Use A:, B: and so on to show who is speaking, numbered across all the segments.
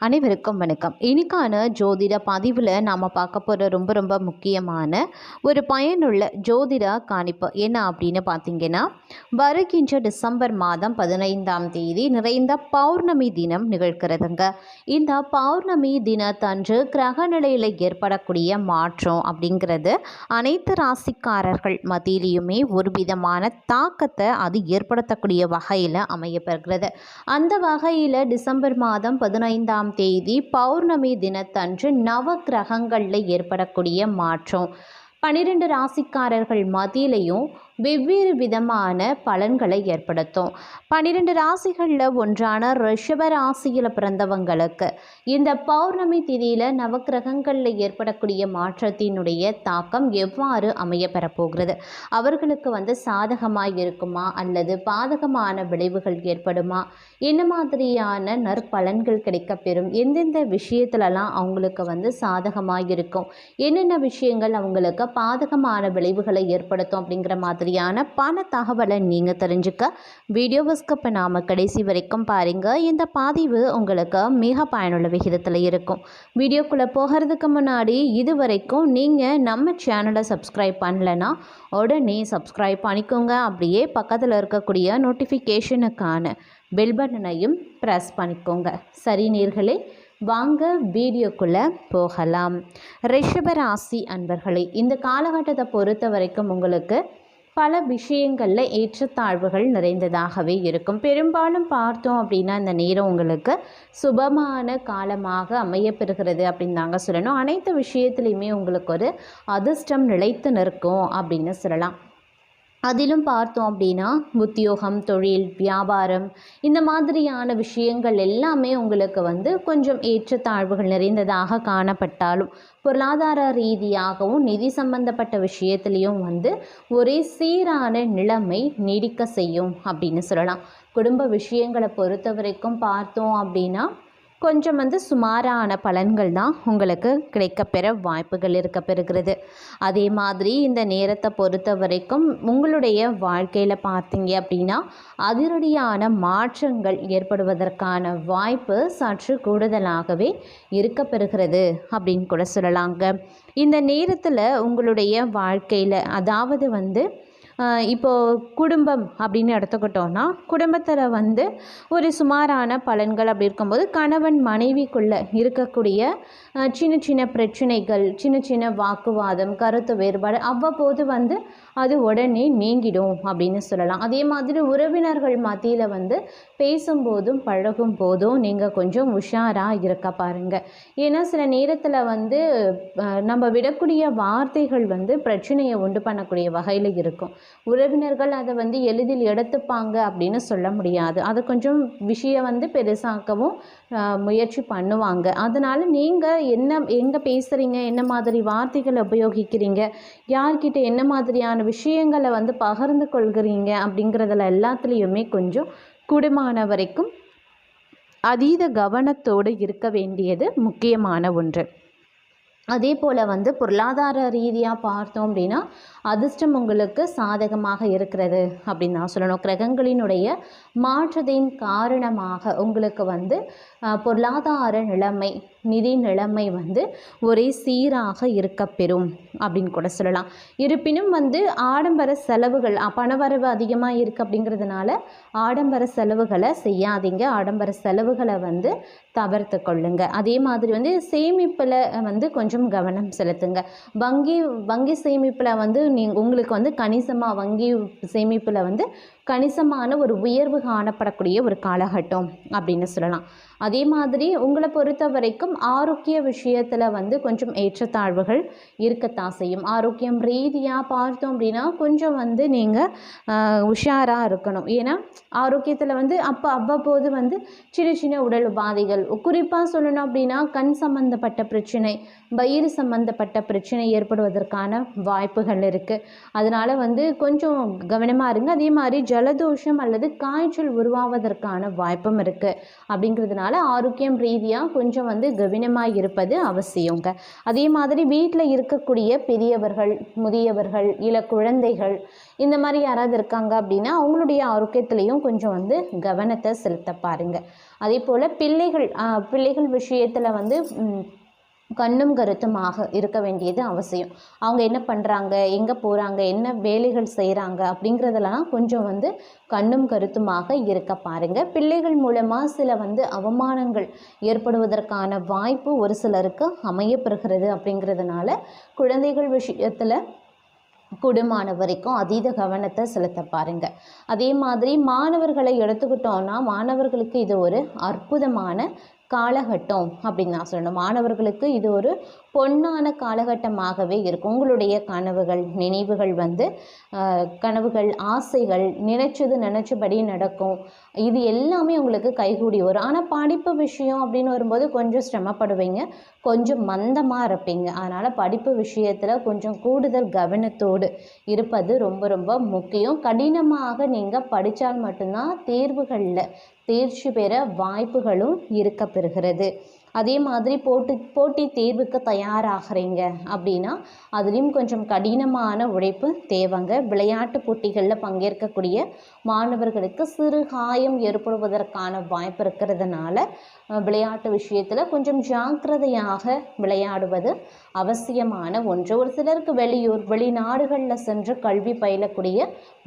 A: அனைவருக்கும் வணக்கம். இன்னைக்கான ஜோதிட பதிவில் நாம் பார்க்க போகிற ரொம்ப ரொம்ப முக்கியமான ஒரு பயனுள்ள ஜோதிட காணிப்பு என்ன அப்படின்னு பார்த்தீங்கன்னா வருகின்ற டிசம்பர் மாதம் பதினைந்தாம் தேதி நிறைந்த பௌர்ணமி தினம் நிகழ்கிறதுங்க. இந்த பௌர்ணமி தினத்தன்று கிரக நிலையில் ஏற்படக்கூடிய மாற்றம் அப்படிங்கிறது அனைத்து ராசிக்காரர்கள் மத்தியிலையுமே ஒரு விதமான தாக்கத்தை அது ஏற்படுத்தக்கூடிய வகையில் அமையப்பெறுகிறது அந்த வகையில் டிசம்பர் மாதம் பதினைந்தாம் தேதி பௌர்ணமி தினத்தன்று நவ கிரகங்களில் ஏற்படக்கூடிய மாற்றம். பன்னிரெண்டு ராசிக்காரர்கள் மத்தியிலையும் வெவ்வேறு விதமான பலன்களை ஏற்படுத்தும். பன்னிரெண்டு ராசிகளில் ஒன்றான ரிஷப ராசியில் பிறந்தவங்களுக்கு இந்த பௌர்ணமி திதியில் நவக்கிரகங்களில் ஏற்படக்கூடிய மாற்றத்தினுடைய தாக்கம் எவ்வாறு அமைய பெறப்போகிறது? அவர்களுக்கு வந்து சாதகமாக இருக்குமா? அல்லது பாதகமான விளைவுகள் ஏற்படுமா? என்ன மாதிரியான நற்பலன்கள் கிடைக்கப்பெறும்? எந்தெந்த விஷயத்துலலாம் அவங்களுக்கு வந்து சாதகமாக இருக்கும்? என்னென்ன விஷயங்கள் அவங்களுக்கு பாதகமான விளைவுகளை ஏற்படுத்தும் அப்படிங்கிற மாதிரி மாதிரியான பண தகவலை நீங்கள் தெரிஞ்சுக்க. வீடியோவை ஸ்கிப் பண்ணாமல் கடைசி வரைக்கும் பாருங்கள் இந்த பதிவு உங்களுக்கு மிக பயனுள்ள விகிதத்தில் இருக்கும். வீடியோக்குள்ளே போகிறதுக்கு முன்னாடி இது வரைக்கும் நீங்கள் நம்ம சேனலை சப்ஸ்கிரைப் பண்ணலைன்னா உடனே சப்ஸ்கிரைப் பண்ணிக்கோங்க. அப்படியே பக்கத்தில் இருக்கக்கூடிய நோட்டிஃபிகேஷனுக்கான பெல் பட்டனையும் ப்ரெஸ் பண்ணிக்கோங்க. சரி நேர்களே வாங்க வீடியோக்குள்ளே போகலாம். ரிஷபராசி அன்பர்களே இந்த காலகட்டத்தை பொறுத்த வரைக்கும் உங்களுக்கு பல விஷயங்களில் ஏற்றத்தாழ்வுகள் நிறைந்ததாகவே இருக்கும். பெரும்பாலும் பார்த்தோம் அப்படின்னா இந்த நேரம் உங்களுக்கு சுபமான காலமாக அமையப்பெறுகிறது அப்படின்னு தாங்க சொல்லணும். அனைத்து விஷயத்துலையுமே உங்களுக்கு ஒரு அதிர்ஷ்டம் நிலைத்து நிற்கும் அப்படின்னு சொல்லலாம். அதிலும் பார்த்தோம் அப்படின்னா உத்தியோகம் தொழில் வியாபாரம் இந்த மாதிரியான விஷயங்கள் எல்லாமே உங்களுக்கு வந்து கொஞ்சம் ஏற்றத்தாழ்வுகள் நிறைந்ததாக காணப்பட்டாலும் பொருளாதார ரீதியாகவும் நிதி சம்பந்தப்பட்ட விஷயத்துலேயும் வந்து ஒரே சீரான நிலைமை நீடிக்க செய்யும் அப்படின்னு சொல்லலாம். குடும்ப விஷயங்களை பொறுத்த வரைக்கும் பார்த்தோம் அப்படின்னா கொஞ்சம் வந்து சுமாரான பலன்கள் தான் உங்களுக்கு கிடைக்கப்பெற வாய்ப்புகள் இருக்க பெறுகிறது. அதே மாதிரி இந்த நேரத்தை பொறுத்த வரைக்கும் உங்களுடைய வாழ்க்கையில் பார்த்தீங்க அப்படின்னா அதிரடியான மாற்றங்கள் ஏற்படுவதற்கான வாய்ப்பு சற்று கூடுதலாகவே இருக்க பெறுகிறது அப்படின்னு கூட சொல்லலாங்க. இந்த நேரத்தில் உங்களுடைய வாழ்க்கையில் அதாவது வந்து இப்போது குடும்பம் அப்படின்னு எடுத்துக்கிட்டோன்னா குடும்பத்தில் வந்து ஒரு சுமாரான பலன்கள் அப்படி இருக்கும்போது கணவன் மனைவிக்குள்ளே இருக்கக்கூடிய சின்ன சின்ன பிரச்சனைகள் சின்ன சின்ன வாக்குவாதம் கருத்து வேறுபாடு அவ்வப்போது வந்து அது உடனே நீங்கிடும் அப்படின்னு சொல்லலாம். அதே மாதிரி உறவினர்கள் மத்தியில் வந்து பேசும்போதும் பழகும் போதும் நீங்கள் கொஞ்சம் உஷாராக இருக்க பாருங்கள் ஏன்னா சில நேரத்தில் வந்து நம்ம விடக்கூடிய வார்த்தைகள் வந்து பிரச்சனையை உண்டு பண்ணக்கூடிய வகையில் இருக்கும். உறவினர்கள் அதை வந்து எளிதில் எடுத்துப்பாங்க அப்படின்னு சொல்ல முடியாது. அது கொஞ்சம் விஷயம் வந்து பெருசாக்கவும் முயற்சி பண்ணுவாங்க. அதனால் நீங்கள் என்ன எங்கே பேசுகிறீங்க என்ன மாதிரி வார்த்தைகளை உபயோகிக்கிறீங்க? யார்கிட்ட என்ன மாதிரியான விஷயங்களை வந்து பகிர்ந்து கொள்கிறீங்க? அப்படிங்கிறதுல எல்லாத்துலேயுமே கொஞ்சம் கூடுமான வரைக்கும் அதீத கவனத்தோடு இருக்க வேண்டியது முக்கியமான ஒன்று. அதே போல் வந்து பொருளாதார ரீதியாக பார்த்தோம் அப்படின்னா அதிர்ஷ்டம் உங்களுக்கு சாதகமாக இருக்கிறது அப்படின்னு நான் சொல்லணும். கிரகங்களினுடைய மாற்றத்தின் காரணமாக உங்களுக்கு வந்து பொருளாதார நிலைமை நிதி நிலைமை வந்து ஒரே சீராக இருக்கப்பெறும் அப்படின்னு கூட சொல்லலாம். இருப்பினும் வந்து ஆடம்பர செலவுகள் பணவரவு அதிகமாக இருக்குது அப்படிங்கிறதுனால ஆடம்பர செலவுகளை செய்யாதீங்க. ஆடம்பர செலவுகளை வந்து தவிர்த்து கொள்ளுங்கள் அதே மாதிரி வந்து சேமிப்பில் வந்து கொஞ்சம் கவனம் செலுத்துங்க. வங்கி வங்கி சேமிப்பில் வந்து நீங்கள் உங்களுக்கு வந்து கணிசமாக வங்கி சேமிப்பில் வந்து கணிசமான ஒரு உயர்வு காணப்படக்கூடிய ஒரு காலகட்டம் அப்படின்னு சொல்லலாம். அதே மாதிரி உங்களை பொறுத்த வரைக்கும் ஆரோக்கிய விஷயத்தில் வந்து கொஞ்சம் ஏற்றத்தாழ்வுகள் இருக்கத்தான் செய்யும். ஆரோக்கியம் ரீதியாக பார்த்தோம் அப்படின்னா கொஞ்சம் வந்து நீங்கள் உஷாராக இருக்கணும். ஏன்னா ஆரோக்கியத்தில் வந்து அப்போ அவ்வப்போது வந்து சின்ன சின்ன உடல் உபாதைகள். குறிப்பாக சொல்லணும் அப்படின்னா கண் சம்மந்தப்பட்ட பிரச்சனை வயிறு சம்மந்தப்பட்ட பிரச்சனை ஏற்படுவதற்கான வாய்ப்புகள் இருக்குது அதனால் வந்து கொஞ்சம் கவனமாக இருங்க. அதே மாதிரி ஜலதோஷம் அல்லது காய்ச்சல் உருவாவதற்கான வாய்ப்பும் இருக்குது அப்படிங்கிறதுனால ஆரோக்கியம் ரீதியாக கொஞ்சம் வந்து கவனமாக இருப்பது அவசியங்க. அதே மாதிரி வீட்டில் இருக்கக்கூடிய பெரியவர்கள் முதியவர்கள் இல்லை குழந்தைகள் இந்த மாதிரி யாராவது இருக்காங்க அப்படின்னா அவங்களுடைய ஆரோக்கியத்திலையும் கொஞ்சம் வந்து கவனத்தை செலுத்த பாருங்க. அதே போல் பிள்ளைகள் பிள்ளைகள் விஷயத்தில் வந்து கண்ணும் கருத்துமாக இருக்க வேண்டியது அவசியம். அவங்க என்ன பண்ணுறாங்க எங்கே போகிறாங்க என்ன வேலைகள் செய்கிறாங்க அப்படிங்கிறதெல்லாம் கொஞ்சம் வந்து கண்ணும் கருத்துமாக இருக்க பாருங்கள் பிள்ளைகள் மூலமாக சில வந்து அவமானங்கள் ஏற்படுவதற்கான வாய்ப்பு ஒரு சிலருக்கு அமையப்பெறுகிறது அப்படிங்கிறதுனால குழந்தைகள் விஷயத்தில் குடுமான வரைக்கும் அதீத கவனத்தை செலுத்த பாருங்க. அதே மாதிரி மாணவர்களை எடுத்துக்கிட்டோம்னா மாணவர்களுக்கு இது ஒரு அற்புதமான காலகட்டம் அப்படின்னு நான் சொல்லணும். மாணவர்களுக்கு இது ஒரு பொன்னான காலகட்டமாகவே இருக்கும். உங்களுடைய கனவுகள் நினைவுகள் வந்து கனவுகள் ஆசைகள் நினைச்சது நினச்சபடி நடக்கும். இது எல்லாமே உங்களுக்கு கைகூடி வரும். ஆனால் படிப்பு விஷயம் அப்படின்னு வரும்போது கொஞ்சம் சிரமப்படுவீங்க. கொஞ்சம் மந்தமாக இருப்பீங்க. அதனால் படிப்பு விஷயத்தில் கொஞ்சம் கூடுதல் கவனத்தோடு இருப்பது ரொம்ப ரொம்ப முக்கியம். கடினமாக நீங்கள் படித்தால் மட்டும்தான் தேர்வுகளில் தேர்ச்சி பெற வாய்ப்புகளும் இருக்கப்பெறுகிறது. அதே மாதிரி போட்டி போட்டி தேர்வுக்கு தயாராகிறீங்க அப்படின்னா அதுலேயும் கொஞ்சம் கடினமான உழைப்பு தேவைங்க. விளையாட்டு போட்டிகளில் பங்கேற்கக்கூடிய மாணவர்களுக்கு சிறு காயம் ஏற்படுவதற்கான வாய்ப்பு இருக்கிறதுனால விளையாட்டு விஷயத்தில் கொஞ்சம் ஜாக்கிரதையாக விளையாடுவது அவசியமான ஒன்று. ஒரு சிலருக்கு வெளியூர் வெளிநாடுகளில் சென்று கல்வி பயிலக்கூடிய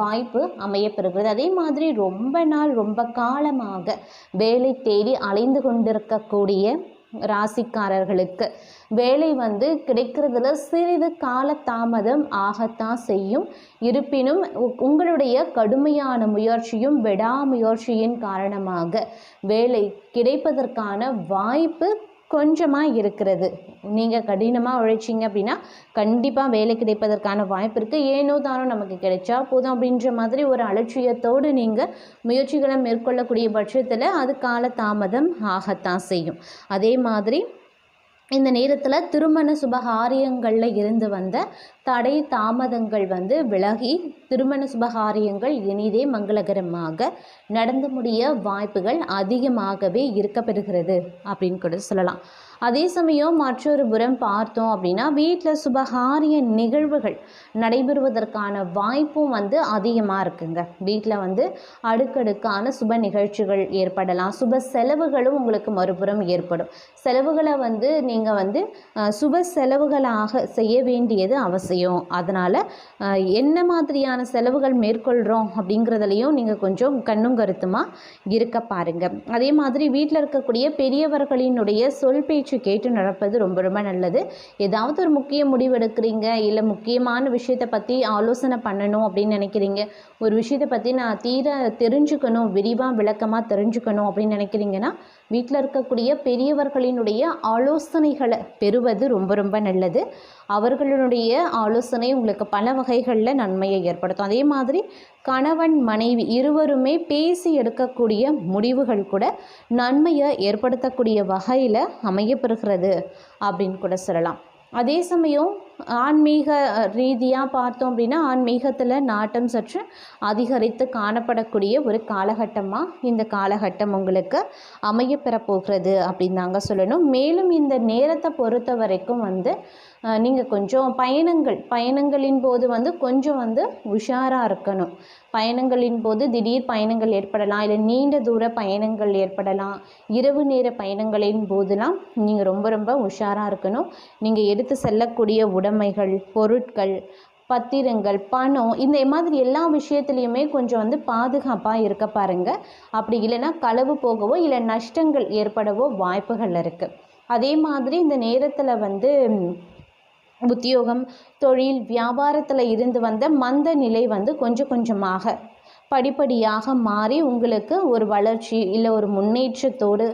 A: வாய்ப்பு அமையப்பெறுகிறது. அதே மாதிரி ரொம்ப நாள் ரொம்ப காலமாக வேலை தேடி அலைந்து கொண்டிருக்கக்கூடிய ராசிக்காரர்களுக்கு. வேலை வந்து கிடைக்கிறதுல சிறிது கால தாமதம் ஆகத்தான் செய்யும். இருப்பினும் உ- உங்களுடைய கடுமையான முயற்சியும் விடாமுயற்சியின் காரணமாக வேலை கிடைப்பதற்கான வாய்ப்பு கொஞ்சமாக இருக்கிறது. நீங்கள் கடினமாக உழைச்சிங்க அப்படின்னா கண்டிப்பாக வேலை கிடைப்பதற்கான வாய்ப்பு இருக்குது ஏனோ தானோ நமக்கு கிடைச்சா போதும் அப்படின்ற மாதிரி ஒரு அலட்சியத்தோடு நீங்கள் முயற்சிகளை மேற்கொள்ளக்கூடிய பட்சத்தில் அது கால தாமதம் ஆகத்தான் செய்யும். அதே மாதிரி இந்த நேரத்தில் திருமண சுபகாரியங்களில் இருந்து வந்த தடை தாமதங்கள் வந்து விலகி திருமண சுபகாரியங்கள் இனிதே மங்களகரமாக நடந்து முடிய வாய்ப்புகள் அதிகமாகவே இருக்கப்பெறுகிறது அப்படின்னு கூட சொல்லலாம். அதே சமயம் மற்றொரு புறம் பார்த்தோம் அப்படின்னா வீட்டில் சுபகாரிய நிகழ்வுகள் நடைபெறுவதற்கான வாய்ப்பும் வந்து அதிகமாக இருக்குங்க. வீட்டில் வந்து அடுக்கடுக்கான சுப நிகழ்ச்சிகள் ஏற்படலாம். சுப செலவுகளும் உங்களுக்கு மறுபுறம் ஏற்படும். செலவுகளை வந்து நீங்கள் வந்து சுப செலவுகளாக செய்ய வேண்டியது அவசியம். அதனால் என்ன மாதிரியான செலவுகள் மேற்கொள்கிறோம் அப்படிங்கிறதுலையும் நீங்கள் கொஞ்சம் கண்ணும் கருத்துமாக இருக்க பாருங்கள் அதே மாதிரி வீட்டில் இருக்கக்கூடிய பெரியவர்களினுடைய சொல் பேச்சு கேட்டு நடப்பது ரொம்ப ரொம்ப நல்லது. ஏதாவது ஒரு முக்கிய முடிவு எடுக்கிறீங்க இல்லை முக்கியமான விஷயத்தை பற்றி ஆலோசனை பண்ணணும் அப்படின்னு நினைக்கிறீங்க ஒரு விஷயத்தை பற்றி நான் தீர தெரிஞ்சுக்கணும் விரிவாக விளக்கமாக தெரிஞ்சுக்கணும் அப்படின்னு நினைக்கிறீங்கன்னா வீட்டில் இருக்கக்கூடிய பெரியவர்களினுடைய ஆலோசனைகளை பெறுவது ரொம்ப ரொம்ப நல்லது. அவர்களுடைய ஆலோசனை உங்களுக்கு பல வகைகளில் நன்மையை ஏற்படுத்தும். அதே மாதிரி கணவன் மனைவி இருவருமே பேசி எடுக்கக்கூடிய முடிவுகள் கூட நன்மையை ஏற்படுத்தக்கூடிய வகையில் அமையப்பெறுகிறது அப்படின்னு கூட சொல்லலாம். அதே சமயம் ஆன்மீக ரீதியாக பார்த்தோம் அப்படின்னா ஆன்மீகத்தில் நாட்டம் சற்று அதிகரித்து காணப்படக்கூடிய ஒரு காலகட்டமாக இந்த காலகட்டம் உங்களுக்கு அமையப்பெற போகிறது அப்படின்னு தாங்க சொல்லணும். மேலும் இந்த நேரத்தை பொறுத்த வரைக்கும் வந்து நீங்கள் கொஞ்சம் பயணங்கள் பயணங்களின் போது வந்து கொஞ்சம் வந்து உஷாராக இருக்கணும். பயணங்களின் போது திடீர் பயணங்கள் ஏற்படலாம் இல்லை நீண்ட தூர பயணங்கள் ஏற்படலாம். இரவு நேர பயணங்களின் போதெல்லாம் நீங்கள் ரொம்ப ரொம்ப உஷாராக இருக்கணும். நீங்கள் எடுத்து செல்லக்கூடிய உடைமைகள் பொருட்கள் பத்திரங்கள் பணம் இந்த மாதிரி எல்லா விஷயத்துலையுமே கொஞ்சம் வந்து பாதுகாப்பாக இருக்க பாருங்க. அப்படி இல்லைன்னா களவு போகவோ இல்லை நஷ்டங்கள் ஏற்படவோ வாய்ப்புகள் இருக்குது அதே மாதிரி இந்த நேரத்தில் வந்து உத்தியோகம் தொழில் வியாபாரத்தில் இருந்து வந்த மந்த நிலை வந்து கொஞ்சம் கொஞ்சமாக படிப்படியாக மாறி உங்களுக்கு ஒரு வளர்ச்சி இல்லை ஒரு முன்னேற்றத்தோடு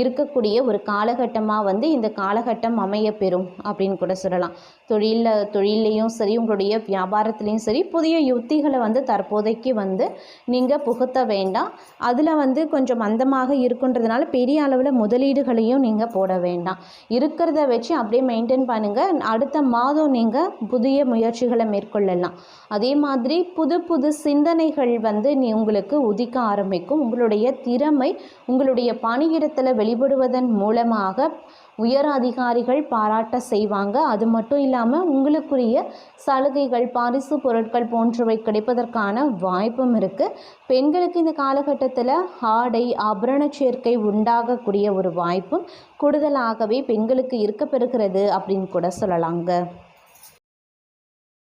A: இருக்கக்கூடிய ஒரு காலகட்டமாக வந்து இந்த காலகட்டம் அமைய பெறும் அப்படின்னு கூட சொல்லலாம். தொழிலில் தொழிலையும் சரி உங்களுடைய வியாபாரத்துலேயும் சரி புதிய யுக்திகளை வந்து தற்போதைக்கு வந்து நீங்கள் புகுத்த வேண்டாம். அதில் வந்து கொஞ்சம் மந்தமாக இருக்குன்றதுனால பெரிய அளவில் முதலீடுகளையும் நீங்கள் போட வேண்டாம். இருக்கிறத வச்சு அப்படியே மெயின்டைன் பண்ணுங்கள் அடுத்த மாதம் நீங்கள் புதிய முயற்சிகளை மேற்கொள்ளலாம். அதே மாதிரி புது புது சிந்தனைகள் வந்து வந்து நீ உங்களுக்கு உதிக்க ஆரம்பிக்கும். உங்களுடைய திறமை உங்களுடைய பணியிடத்தில் வெளிப்படுவதன் மூலமாக உயர் அதிகாரிகள் பாராட்ட செய்வாங்க. அது மட்டும் இல்லாமல் உங்களுக்குரிய சலுகைகள் பரிசு பொருட்கள் போன்றவை கிடைப்பதற்கான வாய்ப்பும் இருக்குது பெண்களுக்கு இந்த காலகட்டத்தில் ஆடை ஆபரண சேர்க்கை உண்டாகக்கூடிய ஒரு வாய்ப்பும் கூடுதலாகவே பெண்களுக்கு இருக்க பெறுகிறது அப்படின்னு கூட சொல்லலாங்க.